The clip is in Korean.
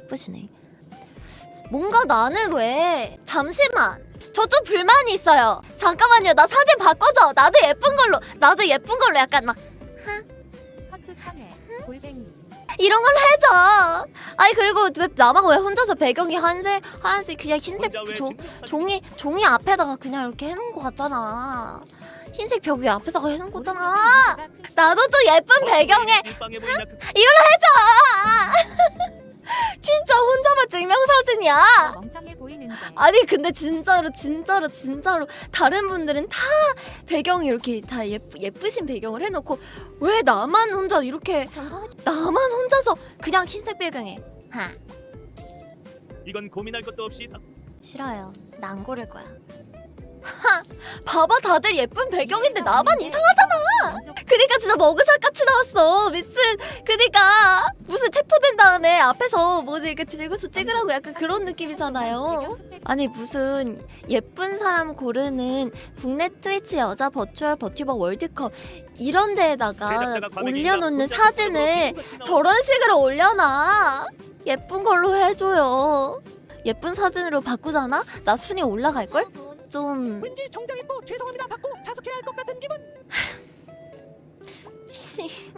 예쁘시네. 뭔가 나는 왜 잠시만 저 좀 불만이 있어요. 잠깐만요. 나 사진 바꿔줘. 나도 예쁜 걸로. 나도 예쁜 걸로 약간 막 허추 참외 골뱅이 이런 걸로 해줘. 아니 그리고 왜 나만 왜 혼자서 배경이 한색 하얀색 그냥 흰색 혼자 왜 조, 종이 종이 앞에다가 그냥 이렇게 해놓은 거 같잖아. 흰색 벽 위에 앞에다가 해놓은 거잖아. 나도 좀 예쁜 배경에 빵해 보이냐 그 아! 진짜 혼자만 증명사진이야. 멍청해 보이는데. 아니 근데 진짜로 진짜로 진짜로 다른 분들은 다 배경이 이렇게 다 예쁘, 예쁘신 배경을 해놓고 왜 나만 혼자 이렇게 나만 혼자서 그냥 흰색 배경에? 하. 이건 고민할 것도 없이 다 싫어요. 나 안 고를 거야. 하. 봐봐 다들 예쁜 배경인데 나만 이상하잖아. 그니까 진짜 머그샷 같이 나왔어. 미친. 그니까 다음에 앞에서 뭐지? 이렇게 들고서 찍으라고 약간 그런 느낌이잖아요. 아니 무슨 예쁜 사람 고르는 국내 트위치 여자 버추얼 버튜버 월드컵 이런 데에다가 과메기인가? 올려놓는 사진을 찍은 저런 식으로 올려놔. 예쁜 걸로 해줘요. 예쁜 사진으로 바꾸잖아? 나 순위 올라갈걸? 좀... 왠지 정장 입고 죄송합니다. 받고 자숙해야 할 것 같은 기분. 싱... 싱...